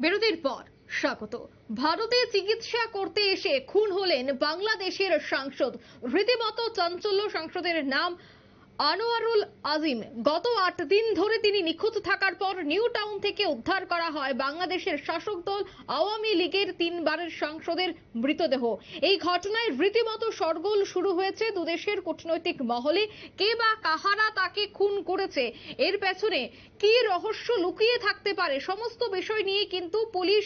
বিরতির পর স্বাগত। ভারতে চিকিৎসা করতে এসে খুন হলেন বাংলাদেশের সাংসদ, রীতিমতো চাঞ্চল্য সাংসদের নাম আনোয়ারুল আজিম, গত আট দিন ধরে তিনি নিখোঁজ থাকার পর নিউ টাউন থেকে উদ্ধার করা হয় বাংলাদেশের শাসক দল আওয়ামী লীগের তিনবারের সাংসদের মৃতদেহ। এই ঘটনায় রীতিমতো সরগোল শুরু হয়েছে দুদেশের কূটনৈতিক মহলে। কে বা কাহারা তাকে খুন করেছে, এর পেছনে কি রহস্য লুকিয়ে থাকতে পারে, সমস্ত বিষয় নিয়ে কিন্তু পুলিশ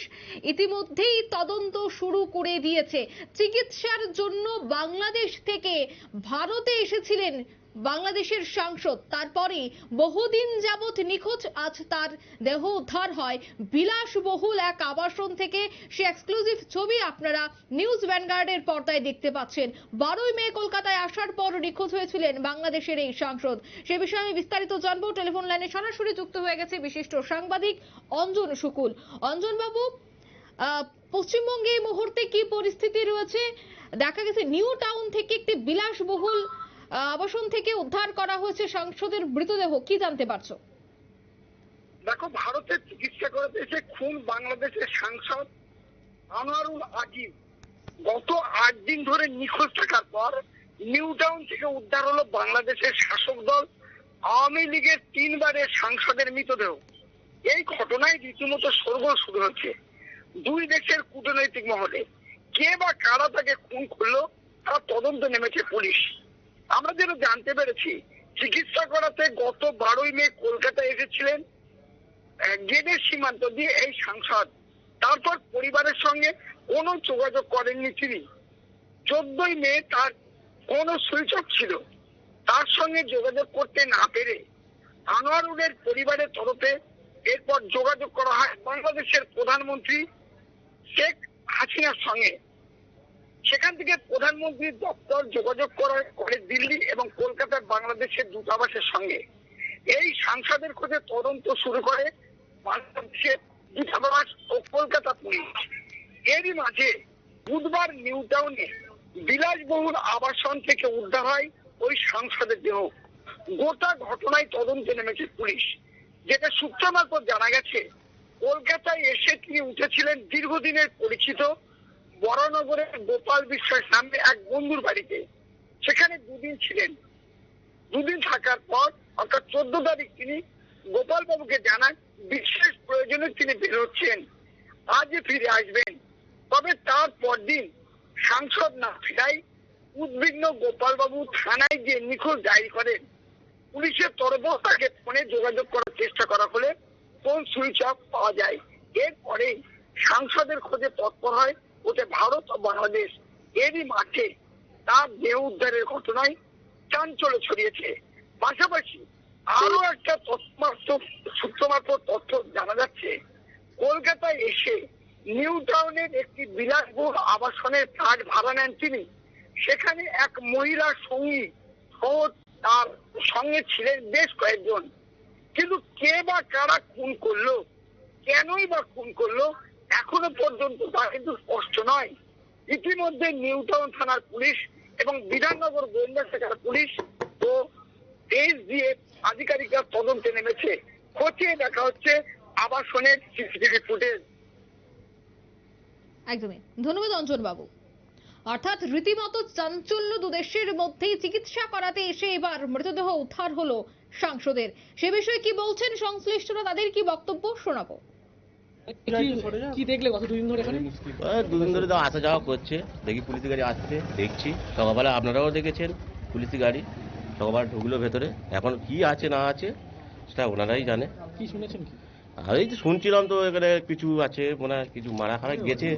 ইতিমধ্যেই তদন্ত শুরু করে দিয়েছে। চিকিৎসার জন্য বাংলাদেশ থেকে ভারতে এসেছিলেন বাংলাদেশের সাংসদ। তারপরে বহুদিন যাবৎ নিখোঁজ, আজ তার দেহ উদ্ধার হয় বিলাসবহুল এক আবাসন থেকে। সে এক্সক্লুসিভ ছবি আপনারা নিউজ ভ্যানগার্ডের পর্দায় দেখতে পাচ্ছেন। বারোই মে কলকাতায় আসার পর নিখোঁজ হয়েছিলেন বাংলাদেশের এই সাংসদ। সে বিষয়ে আমি বিস্তারিত জানব। টেলিফোন লাইনে সরাসরি যুক্ত হয়ে গেছে বিশিষ্ট সাংবাদিক অঞ্জন শুকুল। অঞ্জন বাবু পশ্চিমবঙ্গে এই মুহূর্তে কি পরিস্থিতি রয়েছে? দেখা গেছে নিউ টাউন থেকে একটি বিলাসবহুল আবাসন থেকে উদ্ধার করা হয়েছে সাংসদের মৃতদেহ। কি জানতে পারছ? দেখো, ভারতে চিকিৎসা করাতে এসে খুন বাংলাদেশের সাংসদ আনোয়ারুল আজিম। গত আট দিন ধরে নিখোঁজ থাকার পর নিউ টাউন থেকে উদ্ধার হলো বাংলাদেশের শাসক দল, আওয়ামী লীগের তিনবারের সাংসদের মৃতদেহ। এই ঘটনায় রীতিমতো সরগোল শুরু হচ্ছে দুই দেশের কূটনৈতিক মহলে কে বা কারা তাকে খুন করল, তারা তদন্ত নেমেছে পুলিশ। আমরা যেন জানতে পেরেছি। চিকিৎসা করাতে গত বারোই মে কলকাতায় এসেছিলেন। গেটের সীমান্ত দিয়ে এই সাংসদ। তারপর পরিবারের সঙ্গে কোনো যোগাযোগ করেননি তিনি। চোদ্দই মে তার কোনো সুইচ ছিল। তার সঙ্গে যোগাযোগ করতে না পেরে আনোয়ারুলের পরিবারের তরফে এরপর যোগাযোগ করা হয় বাংলাদেশের প্রধানমন্ত্রী শেখ হাসিনার সঙ্গে। সেখান থেকে প্রধানমন্ত্রীর দপ্তর যোগাযোগ করা করে দিল্লি এবং কলকাতার বাংলাদেশের দূতাবাসের সঙ্গে। এই সাংসদের খোঁজে তদন্ত শুরু করে বাংলাদেশের দূতাবাস ও কলকাতা পুলিশ। এরই মাঝে বুধবার নিউ টাউনে বিলাসবহুল আবাসন থেকে উদ্ধার হয় ওই সাংসদের দেহ। গোটা ঘটনায় তদন্তে নেমেছে পুলিশ। যেটা সূত্র মারফত জানা গেছে, কলকাতায় এসে তিনি উঠেছিলেন দীর্ঘদিনের পরিচিত বড়নগরের গোপাল বিশ্বাস নামে এক বন্ধুর বাড়িতে। সেখানে দুদিন ছিলেন। দুদিন থাকার পর, অর্থাৎ চোদ্দ তারিখ তিনি গোপাল বাবুকে জানান, বিশেষ প্রয়োজনে তিনি বেরোচ্ছেন আজ ফিরে আসবেন। তবে তার পরদিন সাংসদ না ফিরাই উদ্বিগ্ন গোপাল বাবু থানায় গিয়ে নিখোঁজ ডায়েরি করেন। পুলিশের তরফেও তাকে ফোনে যোগাযোগ করার চেষ্টা করা হলে ফোন সুইচ অফ পাওয়া যায়। এরপরেই সাংসদের খোঁজে তৎপর হয় ওতে ভারত ও বাংলাদেশ এরই মাঠে তার দেহ উদ্ধারের ঘটনায় চাঞ্চল্য ছড়িয়েছে। পাশাপাশি আরও একটা সূত্র মারফত তথ্য জানা যাচ্ছে, কলকাতায় এসে নিউ টাউনের একটি বিলাসবহুল আবাসনের ফ্ল্যাট ভাড়া নেন তিনি। সেখানে এক মহিলা সঙ্গী সহ তার সঙ্গে ছিলেন বেশ কয়েকজন। কিন্তু কে বা কারা খুন করল? কেনই বা খুন করল? এখনও পর্যন্ত তা কিন্তু স্পষ্ট নয়। ইতিমধ্যে নিউ টাউন থানার পুলিশ এবং বিধাননগর গোয়েন্দা শাখার পুলিশ ও এসডিএফ আধিকারিকরা তদন্তে নেমেছে। খতিয়ে দেখা হচ্ছে আবাসনের সিসিটিভি ফুটেজ। একদমই। ধন্যবাদ অঞ্জন বাবু অর্থাৎ রীতিমতো চাঞ্চল্য দুদেশের মধ্যেই চিকিৎসা করাতে এসে এবার মৃতদেহ উদ্ধার হলো সাংসদের। সে বিষয়ে কি বলছেন সংশ্লিষ্টরা? তাদের কি বক্তব্য শোনাবো? কি- কি দেখলে গত দুদিন ধরে এখানে? দুদিন ধরে তো আসা যাওয়া করছে। দেখি পুলিশ গাড়ি আসছে দেখছি। সকালবেলা আপনারাও দেখেছেন পুলিশ গাড়ি। সকালবেলা ঢুকলো ভেতরে। এখন কি আছে না আছে সেটা ওনারাই জানে। কি শুনেছেন কি? আর এই যে শুনছিলাম তো এখানে কিছু আছে মনে হয় কিছু মারা খারা গেছে।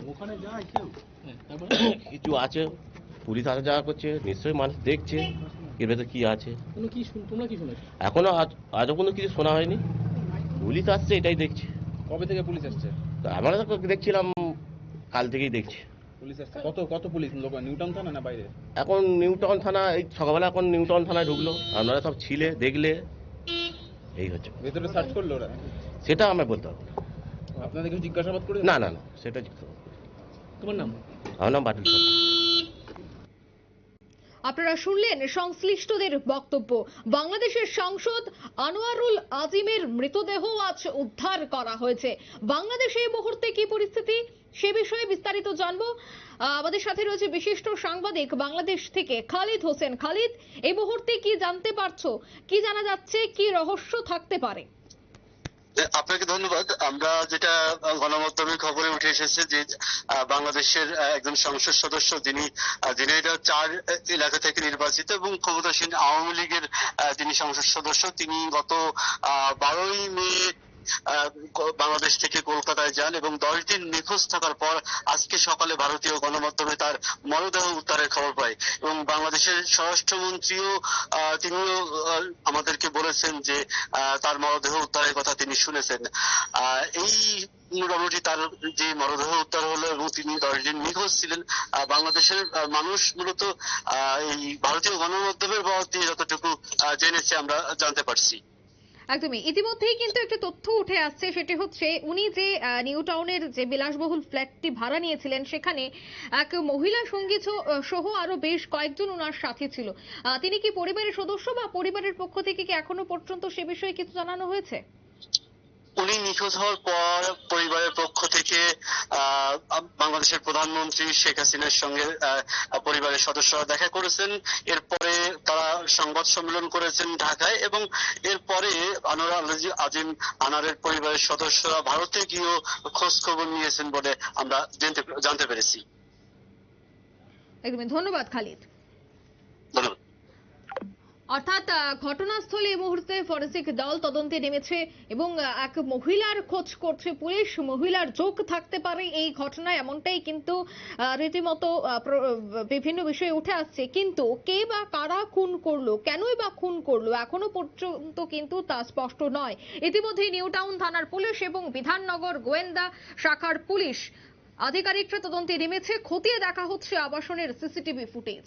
হ্যাঁ, কিছু আছে পুলিশ আসা যাওয়া করছে নিশ্চয়ই মানুষ দেখছে। এর ভেতরে কি আছে? কোনো কি শুন তোমরা কি শুনেছো? এখনও আজ আজও কোনো কিছু শোনা হয়নি। পুলিশ আসছে এটাই দেখছি। কবে থেকে পুলিশ আসছে? তো আমরা তো দেখছিলাম কাল থেকেই দেখছি। পুলিশ আসছে। কত কত পুলিশ? লোক নিউটাউন থানা না বাইরে? এখন নিউ টাউন থানা এই সকালবেলা এখন নিউ টাউন থানায় ঢুকলো। আপনারা সব ছিলে দেখলে এই হচ্ছে। ভেতরে সার্চ করল ওরা সেটা আমরা বলতে পারব না। আপনাদের কিছু জিজ্ঞাসাবাদ করে না না না সেটা। তোমার নাম? আমার নাম বাটুল সরকার। আপনারা শুনলেন সংশ্লিষ্টদের বক্তব্য। বাংলাদেশের সাংসদ আনোয়ারুল আজিমের মৃতদেহ আজ উদ্ধার করা হয়েছে। বাংলাদেশে এই মুহূর্তে কি পরিস্থিতি, সে বিষয়ে বিস্তারিত জানব। আমাদের সাথে রয়েছে বিশিষ্ট সাংবাদিক বাংলাদেশ থেকে খালিদ হোসেন খালিদ। এই মুহূর্তে কি জানতে পারছ, কি জানা যাচ্ছে, কি রহস্য থাকতে পারে? আপনাকে ধন্যবাদ। আমরা যেটা গণমাধ্যমের গণমাধ্যমে খবরে উঠে এসেছে যে বাংলাদেশের একজন সংসদ সদস্য যিনি ঝিনাইদহ চার এলাকা থেকে নির্বাচিত এবং ক্ষমতাসীন আওয়ামী লীগের যিনি সংসদ সদস্য, তিনি গত বারোই মে বাংলাদেশ থেকে কলকাতায় যান এবং দশ দিন নিখোঁজ থাকার পর আজকে সকালে ভারতীয় গণমাধ্যমে তার মরদেহ উদ্ধারের খবর পাই এবং বাংলাদেশের স্বরাষ্ট্রমন্ত্রীও তিনিও আমাদেরকে বলেছেন যে তার মরদেহ উদ্ধারের কথা তিনি শুনেছেন। এই মোটামুটি তার যে মরদেহ উদ্ধার হলো এবং তিনি দশ দিন নিখোঁজ ছিলেন বাংলাদেশের মানুষ মূলত এই ভারতীয় গণমাধ্যমের বরাত দিয়ে যতটুকু জেনেছে আমরা জানতে পারছি। একদমই। ইতিমধ্যেই কিন্তু একটা তথ্য উঠে আসছে, সেটি হচ্ছে উনি যে নিউ টাউনের যে বিলাসবহুল ফ্ল্যাটটি ভাড়া নিয়েছিলেন, সেখানে এক মহিলা সঙ্গী সহ আরও বেশ কয়েকজন ওনার সাথে ছিল। তিনি কি পরিবারের সদস্য বা পরিবারের পক্ষ থেকে কি এখনও পর্যন্ত সে বিষয়ে কিছু জানানো হয়েছে? উনি নিখোঁজ হওয়ার পর পরিবারের পক্ষ থেকে বাংলাদেশের প্রধানমন্ত্রী শেখ হাসিনার সঙ্গে পরিবারের সদস্যরা দেখা করেছেন। এরপরে তারা সংবাদ সম্মেলন করেছেন ঢাকায় এবং এরপরে আনোয়ার আজিম আনারের পরিবারের সদস্যরা ভারতে গিয়েও খোঁজ খবর নিয়েছেন বলে আমরা জানতে জানতে পেরেছি। একদমই। ধন্যবাদ খালিদ। ধন্যবাদ। অর্থাৎ ঘটনাস্থলে এই মুহূর্তে ফরেন্সিক দল তদন্তে নেমেছে এবং এক মহিলার খোঁজ করছে পুলিশ। মহিলার যোগ থাকতে পারে এই ঘটনায়, এমনটাই কিন্তু রীতিমতো বিভিন্ন বিষয়ে উঠে আসছে। কিন্তু কে বা কারা খুন করল, কেনই বা খুন করল, এখনও পর্যন্ত কিন্তু তা স্পষ্ট নয়। ইতিমধ্যে নিউ টাউন থানার পুলিশ এবং বিধাননগর গোয়েন্দা শাখার পুলিশ আধিকারিকরা তদন্তে নেমেছে। খতিয়ে দেখা হচ্ছে আবাসনের সিসিটিভি ফুটেজ।